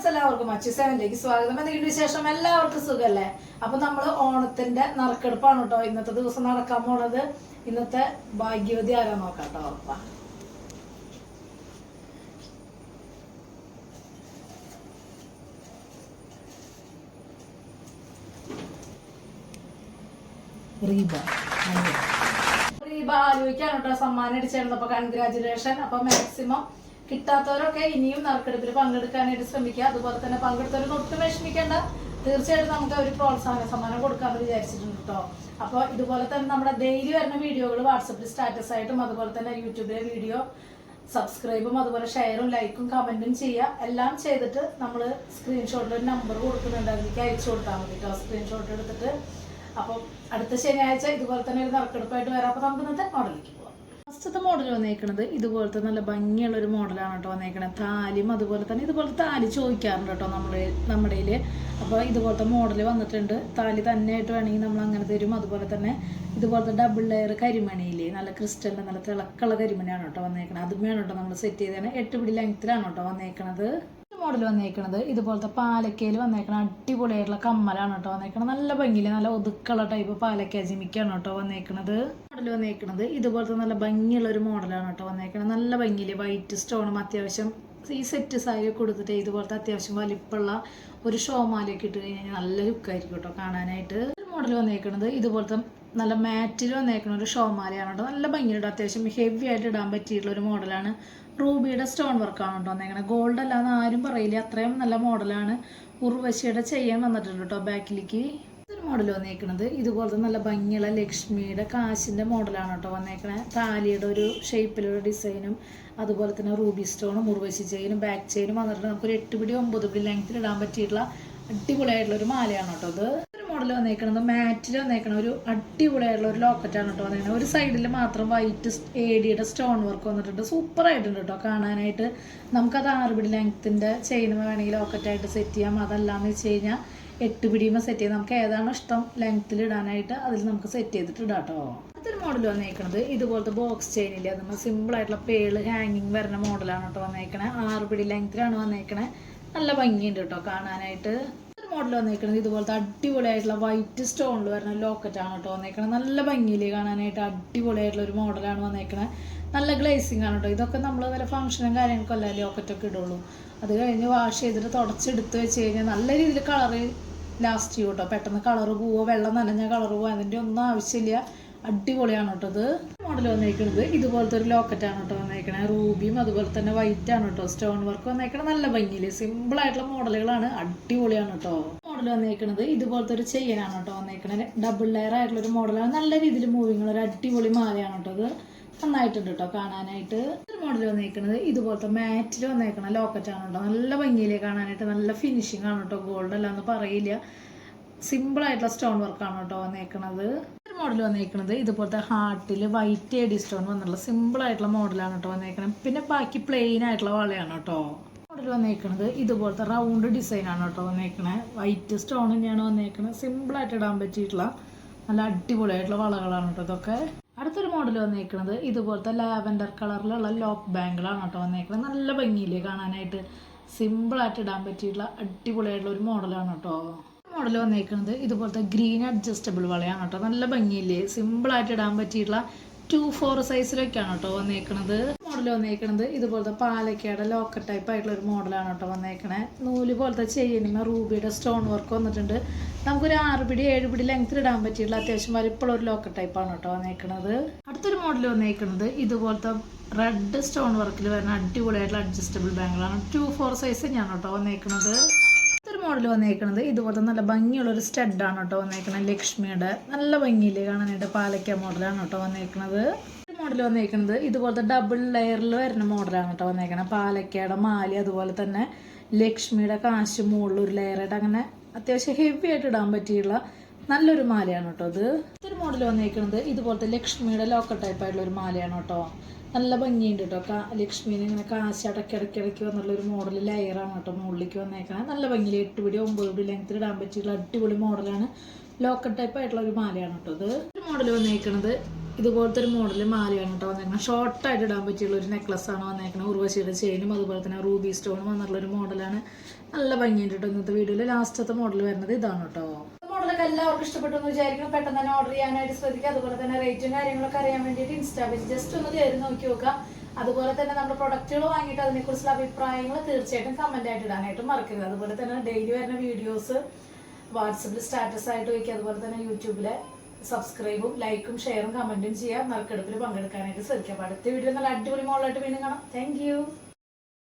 Friends എല്ലാവർക്കും അച്ചു സെവനിലേക്ക് സ്വാഗതം. എന്തെങ്കിലും വിശേഷം എല്ലാവർക്കും സുഖല്ലേ? അപ്പൊ നമ്മൾ ഓണത്തിന്റെ നറുക്കെടുപ്പാണ് കേട്ടോ ഇന്നത്തെ ദിവസം നടക്കാൻ പോണത്. ഇന്നത്തെ ഭാഗ്യവതി ആരാ നോക്കാം കേട്ടോ അതെ. റീബ. ആലോചിക്കാണ് കേട്ടോ സമ്മാനം അടിച്ചായിരുന്നു അപ്പൊ കൺഗ്രാചുലേഷൻ അപ്പൊ മാക്സിമം കിട്ടാത്തവരൊക്കെ ഇനിയും നറുക്കെടുപ്പിൽ പങ്കെടുക്കാനായിട്ട് ശ്രമിക്കുക. അതുപോലെ തന്നെ പങ്കെടുത്തവരൊന്നും ഒട്ടും വിഷമിക്കേണ്ട. തീർച്ചയായിട്ടും നമുക്ക് ഒരു പ്രോത്സാഹന സമ്മാനം കൊടുക്കാമെന്ന് വിചാരിച്ചിട്ടുണ്ട് കേട്ടോ അപ്പോൾ ഇതുപോലെ തന്നെ നമ്മുടെ ഡെയിലി വരുന്ന വീഡിയോകൾ വാട്സപ്പിൽ സ്റ്റാറ്റസ് ആയിട്ടും അതുപോലെ തന്നെ യൂട്യൂബിലെ വീഡിയോ സബ്സ്ക്രൈബും അതുപോലെ ഷെയറും ലൈക്കും കമന്റും ചെയ്യുക. എല്ലാം ചെയ്തിട്ട് നമ്മൾ സ്ക്രീൻഷോട്ടിൽ ഒരു നമ്പർ കൊടുക്കുന്നുണ്ട്. അതിലേക്ക് അയച്ചു കൊടുത്താൽ മതി കേട്ടോ സ്ക്രീൻഷോട്ട് എടുത്തിട്ട്. അപ്പം അടുത്ത ശനിയാഴ്ച ഇതുപോലെ തന്നെ ഒരു നറുക്കെടുപ്പായിട്ട് വരാം. അപ്പോൾ നമുക്ക് ഇന്നത്തെ മോഡലിലേക്ക് പോവാം ഫസ്റ്റത്തെ മോഡൽ വന്നേക്കണത് ഇതുപോലത്തെ നല്ല ഭംഗിയുള്ള ഒരു മോഡലാണ് കേട്ടോ വന്നേക്കണത്. താലിയും അതുപോലെ തന്നെ ഇതുപോലത്തെ താലി ചോദിക്കാറുണ്ട് കേട്ടോ നമ്മുടെ നമ്മുടെ അപ്പോൾ ഇതുപോലത്തെ മോഡൽ വന്നിട്ടുണ്ട്. താലി തന്നെയായിട്ട് വേണമെങ്കിൽ നമ്മൾ അങ്ങനെ തരും. അതുപോലെ തന്നെ ഇതുപോലത്തെ ഡബിൾ ലെയർ കരിമണിയില്ലേ നല്ല ക്രിസ്റ്റലിന്റെ നല്ല തിളക്കുള്ള കരിമണിയാണ് കേട്ടോ വന്നേക്കണത്. അതും വേണം കേട്ടോ നമ്മൾ സെറ്റ് ചെയ്തതാണ് എട്ട് പിടി ലെങ്ത്തിലാണ് കേട്ടോ വന്നേക്കണത്. മോഡൽ വന്നേക്കണത്. ഇതുപോലത്തെ പാലക്കയിൽ വന്നേക്കണ അടിപൊളിയായിട്ടുള്ള കമ്മലാണ് കേട്ടോ വന്നേക്കണത്. നല്ല ഭംഗിയിൽ നല്ല ഒതുക്കുള്ള ടൈപ്പ് പാലക്ക ജിമിക്കാണ് കേട്ടോ വന്നേക്കണത്. മോഡൽ വന്നേക്കണത് ഇതുപോലത്തെ നല്ല ഭംഗിയുള്ള ഒരു മോഡലാണ് കേട്ടോ വന്നേക്കണത്. നല്ല ഭംഗിയിൽ വൈറ്റ് സ്റ്റോണും അത്യാവശ്യം ഈ സെറ്റ് സാരി കൊടുത്തിട്ട് ഇതുപോലത്തെ അത്യാവശ്യം വലിപ്പമുള്ള ഒരു ഷോമാലയൊക്കെ ഇട്ട് കഴിഞ്ഞാൽ നല്ല ലുക്കായിരിക്കും കേട്ടോ കാണാനായിട്ട്. മോഡൽ വന്നേക്കണത് ഇതുപോലത്തെ നല്ല മാറ്റിൽ വന്നേക്കണ ഒരു ഷോമാലയാണ് കേട്ടോ. നല്ല ഭംഗിയുണ്ട് അത്യാവശ്യം ഹെവി ആയിട്ട് ഇടാൻ പറ്റിയിട്ടുള്ള ഒരു മോഡലാണ് റൂബിയുടെ സ്റ്റോൺ വർക്കാണ് കേട്ടോ വന്നേക്കണത് ഗോൾഡ് അല്ലാന്ന് ആരും പറയില്ല. അത്രയും നല്ല മോഡലാണ് ഉർവശിയുടെ ചെയ്യാൻ വന്നിട്ടുണ്ട് കേട്ടോ ബാക്കിലേക്ക്. ഒരു മോഡൽ വന്നേക്കണത്. ഇതുപോലത്തെ നല്ല ഭംഗിയുള്ള ലക്ഷ്മിയുടെ കാശിന്റെ മോഡലാണ് കേട്ടോ വന്നേക്കണേ. താലിയുടെ ഒരു ഷേപ്പിലുള്ള ഡിസൈനും അതുപോലെ തന്നെ റൂബി സ്റ്റോണും ഉർവശി ചെയിനും ബാക്ക് ചെയിനും വന്നിട്ടുണ്ട്. നമുക്കൊരു എട്ട് പിടി ഒമ്പത് പിടി ലെങ്ത്തിൽ ഇടാൻ പറ്റിയിട്ടുള്ള അടിപൊളിയായിട്ടുള്ള ഒരു മാലയാണ് കേട്ടോ ഒരു മോഡൽ വന്നേക്കണത് മാറ്റിൽ വന്നേക്കണ. ഒരു അടിപൊളിയായിട്ടുള്ള ഒരു ലോക്കറ്റാണ് കേട്ടോ വന്നേക്കണത്. ഒരു സൈഡിൽ മാത്രം വൈറ്റ് ഏടിയുടെ സ്റ്റോൺ വർക്ക് വന്നിട്ടുണ്ട്. സൂപ്പർ ആയിട്ടുണ്ട് കേട്ടോ കാണാനായിട്ട്. നമുക്കത് ആറ് പിടി ലെങ്ത്തിന്റെ ചെയിൻ വേണമെങ്കിൽ ലോക്കറ്റായിട്ട് സെറ്റ് ചെയ്യാം. അതല്ലാന്ന് വെച്ച് കഴിഞ്ഞാൽ എട്ട് പിടിയുമ്പോൾ സെറ്റ് ചെയ്യാം. നമുക്ക് ഏതാണോ ഇഷ്ടം ലെങ്ത്തിൽ ഇടാനായിട്ട് അതിൽ നമുക്ക് സെറ്റ് ചെയ്തിട്ട് ഇടാം കേട്ടോ അടുത്തൊരു മോഡൽ വന്നേക്കണത് ഇതുപോലത്തെ ബോക്സ് ചെയിനില്ലേ നമ്മൾ സിമ്പിൾ ആയിട്ടുള്ള പേൾ ഹാങ്ങിങ് വരുന്ന മോഡലാണ് കേട്ടോ വന്നേക്കണേ ആറ് പിടി ലെങ്ത്തിലാണ് വന്നേക്കണേ നല്ല ഭംഗിയുണ്ട് കേട്ടോ കാണാനായിട്ട്. മോഡൽ വന്നേക്കണത് ഇതുപോലത്തെ അടിപൊളിയായിട്ടുള്ള വൈറ്റ് സ്റ്റോണിൽ വരുന്ന ലോക്കറ്റാണ് കേട്ടോ വന്നേക്കണത്. നല്ല ഭംഗിയിൽ കാണാനായിട്ട് അടിപൊളിയായിട്ടുള്ള ഒരു മോഡലാണ് വന്നേക്കണത്. നല്ല ഗ്ലേസിങ് ആണ് കേട്ടോ. ഇതൊക്കെ നമ്മൾ വല്ല ഫംഗ്ഷനും കാര്യങ്ങൾക്കും അല്ല ലോക്കറ്റൊക്കെ ഇടുള്ളൂ. അത് കഴിഞ്ഞ് വാഷ് ചെയ്തിട്ട് തുടച്ചെടുത്ത് വെച്ച് കഴിഞ്ഞാൽ നല്ല രീതിയിൽ കളറ് ലാസ്റ്റ് ചെയ്യും കേട്ടോ. പെട്ടെന്ന് കളറ് പോവോ വെള്ളം നനഞ്ഞ കളറ് പോവോ അതിന്റെ ഒന്നും ആവശ്യമില്ല. അടിപൊളിയാണ് കേട്ടോ ഇത്. മോഡൽ വന്നേക്കുന്നത് ഇതുപോലത്തെ ഒരു ലോക്കറ്റാണ് കേട്ടോ വന്നേക്കണേ. റൂബിയും അതുപോലെ തന്നെ വൈറ്റ് ആണ് കേട്ടോ. സ്റ്റോൺ വർക്ക് വന്നേക്കണ നല്ല ഭംഗിയിൽ. സിമ്പിൾ ആയിട്ടുള്ള മോഡലുകളാണ് അടിപൊളിയാണ് കേട്ടോ. മോഡൽ വന്നേക്കണത് ഇതുപോലത്തെ ഒരു ചെയിനാണ് കേട്ടോ വന്നേക്കണേ. ഡബിൾ ലെയർ ആയിട്ടുള്ള ഒരു മോഡലാണ് നല്ല രീതിയിൽ മൂവിങ് ഒരു അടിപൊളി മാലയാണ് കേട്ടോ ഇത്. നന്നായിട്ടുണ്ട് കേട്ടോ കാണാനായിട്ട്. ഒരു മോഡൽ വന്നേക്കണത് ഇതുപോലത്തെ മാറ്റിൽ വന്നേക്കണ ലോക്കറ്റാണ് കേട്ടോ. നല്ല ഭംഗിയിലേ കാണാനായിട്ട് നല്ല ഫിനിഷിംഗ് ആണ് കേട്ടോ. ഗോൾഡ് അല്ലാന്ന് പറയില്ല. സിമ്പിൾ ആയിട്ടുള്ള സ്റ്റോൺ വർക്കാണ് കേട്ടോ വന്നേക്കണത്. ഒരു മോഡൽ വന്നേക്കണത്. ഇതുപോലത്തെ ഹാർട്ടിൽ വൈറ്റ് എഡി സ്റ്റോൺ വന്നിട്ടുള്ള സിമ്പിൾ ആയിട്ടുള്ള മോഡലാണ് കേട്ടോ വന്നേക്കണത്. പിന്നെ ബാക്കി പ്ലെയിൻ ആയിട്ടുള്ള വളയാണ് കേട്ടോ. മോഡൽ വന്നേക്കണത് ഇതുപോലത്തെ റൗണ്ട് ഡിസൈനാണ് കേട്ടോ വന്നേക്കണേ. വൈറ്റ് സ്റ്റോൺ തന്നെയാണ് വന്നേക്കണത്. സിമ്പിൾ ആയിട്ട് ഇടാൻ പറ്റിയിട്ടുള്ള നല്ല അടിപൊളിയായിട്ടുള്ള വളകളാണ് കേട്ടോ ഇതൊക്കെ. അടുത്തൊരു മോഡൽ വന്നേക്കണത് ഇതുപോലത്തെ ലാവൻഡർ കളറിലുള്ള ലോക്ക് ബാങ്കിളാണ് കേട്ടോ വന്നേക്കണത്. നല്ല ഭംഗിയില്ലേ കാണാനായിട്ട്. സിമ്പിൾ ആയിട്ട് ഇടാൻ പറ്റിയിട്ടുള്ള അടിപൊളിയായിട്ടുള്ള ഒരു മോഡലാണ് കേട്ടോ. മോഡൽ വന്നേക്കുന്നത് ഇതുപോലത്തെ ഗ്രീൻ അഡ്ജസ്റ്റബിൾ വളയാണ് കേട്ടോ. നല്ല ഭംഗിയില്ലേ? സിമ്പിൾ ആയിട്ട് ഇടാൻ പറ്റിയിട്ടുള്ള ടു ഫോർ സൈസിലൊക്കെയാണ് കേട്ടോ വന്നേക്കണത്. മോഡൽ വന്നേക്കണത് ഇതുപോലത്തെ പാലക്കയുടെ ലോക്കർ ടൈപ്പ് ആയിട്ടുള്ള ഒരു മോഡലാണ് കേട്ടോ വന്നേക്കണേ. നൂൽ പോലത്തെ ചെയിനുമ റൂബിയുടെ സ്റ്റോൺ വർക്ക് വന്നിട്ടുണ്ട്. നമുക്കൊരു ആറ് പിടി ഏഴ് പിടി ലെങ്ത്തിൽ ഇടാൻ പറ്റിയിട്ടുള്ള അത്യാവശ്യം ഇപ്പോൾ ഒരു ലോക്കർ ടൈപ്പാണ് കേട്ടോ വന്നേക്കണത്. അടുത്തൊരു മോഡൽ വന്നേക്കണത് ഇതുപോലത്തെ റെഡ് സ്റ്റോൺ വർക്കിൽ വരുന്ന അടിപൊളിയായിട്ടുള്ള അഡ്ജസ്റ്റബിൾ ബാങ്കിളാണ് ടു ഫോർ സൈസ് ഞാൻ കേട്ടോ വന്നേക്കണത്. ഒരു മോഡൽ വന്നേക്കണത് ഇതുപോലത്തെ നല്ല ഭംഗിയുള്ള ഒരു സ്റ്റഡാണ് കേട്ടോ വന്നേക്കുന്നത് ലക്ഷ്മിയുടെ നല്ല ഭംഗിയില്ലേ കാണാനായിട്ട് പാലക്ക മോഡലാണ് കേട്ടോ വന്നേക്കുന്നത് മോഡൽ വന്നേക്കുന്നത് ഇതുപോലത്തെ ഡബിൾ ലെയറിൽ വരുന്ന മോഡലാണ് കേട്ടോ വന്നേക്കണത്. പാലക്കയുടെ മാലി അതുപോലെ തന്നെ ലക്ഷ്മിയുടെ കാശ് മുകളിൽ ഒരു ലെയറായിട്ട് അങ്ങനെ അത്യാവശ്യം ഹെവി ആയിട്ട് ഇടാൻ പറ്റിയുള്ള നല്ലൊരു മാലയാണ് കേട്ടോ ഇത്. ഇതൊരു മോഡൽ വന്നേക്കുന്നത് ഇതുപോലത്തെ ലക്ഷ്മിയുടെ ലോക്കൽ ടൈപ്പ് ആയിട്ടുള്ള ഒരു മാലയാണ് കേട്ടോ. നല്ല ഭംഗിയുണ്ട് കേട്ടോ കാ ലക്ഷ്മീനെ ഇങ്ങനെ കാശ് ഇടയ്ക്ക് വന്നുള്ള ഒരു മോഡൽ ലെയറാണ് കേട്ടോ മുകളിലേക്ക് വന്നേക്കാൻ നല്ല ഭംഗിയിൽ എട്ട് പിടി ഒമ്പത് പിടി ലെങ്ത്തിൽ ഇടാൻ പറ്റിയുള്ള അടിപൊളി മോഡലാണ് ലോക്കൽ ടൈപ്പ് ആയിട്ടുള്ള ഒരു മാലയാണ് കേട്ടോ ഇത്. ഒരു മോഡൽ വന്നേക്കണത് ഇതുപോലത്തെ ഒരു മോഡൽ മാലയാണ് കേട്ടോ വന്നേക്കുന്നത് ഷോർട്ടായിട്ട് ഇടാൻ പറ്റിയുള്ള ഒരു നെക്ലസ് ആണ് വന്നേക്കുന്നത് ഉർവശിയുടെ ചെയിനും അതുപോലെ തന്നെ റൂബി സ്റ്റോണും വന്നിട്ടുള്ള ഒരു മോഡലാണ് നല്ല ഭംഗിയുണ്ട് കേട്ടോ ഇന്നത്തെ വീഡിയോയിൽ ലാസ്റ്റത്തെ മോഡൽ വരുന്നത് ഇതാണ് കേട്ടോ മോഡലൊക്കെ എല്ലാവർക്കും ഇഷ്ടപ്പെട്ടു എന്ന് വിചാരിക്കുന്നു. പെട്ടെന്ന് തന്നെ ഓർഡർ ചെയ്യാനായിട്ട് ശ്രദ്ധിക്കുക. അതുപോലെ തന്നെ റേറ്റും കാര്യങ്ങളൊക്കെ അറിയാൻ വേണ്ടിയിട്ട് ഇൻസ്റ്റാ പേജ് ജസ്റ്റ് ഒന്ന് കയറി നോക്കി നോക്കുക. അതുപോലെ തന്നെ നമ്മുടെ പ്രൊഡക്റ്റുകൾ വാങ്ങിയിട്ട് അതിനെക്കുറിച്ചുള്ള അഭിപ്രായങ്ങൾ തീർച്ചയായിട്ടും കമന്റ് ആയിട്ട് ഇടാനായിട്ട് മറക്കരുത്. അതുപോലെ തന്നെ ഡെയിലി വരുന്ന വീഡിയോസ് വാട്സപ്പിൽ സ്റ്റാറ്റസ് ആയിട്ട് വയ്ക്കുക. അതുപോലെ തന്നെ യൂട്യൂബിലെ സബ്സ്ക്രൈബും ലൈക്കും ഷെയറും കമന്റും ചെയ്യുക. നറുക്കെടുപ്പിൽ പങ്കെടുക്കാനായിട്ട് ശ്രദ്ധിക്കുക. അടുത്ത വീഡിയോ നല്ല അടിപൊളി മോളായിട്ട് വീണ്ടും കാണാം. താങ്ക്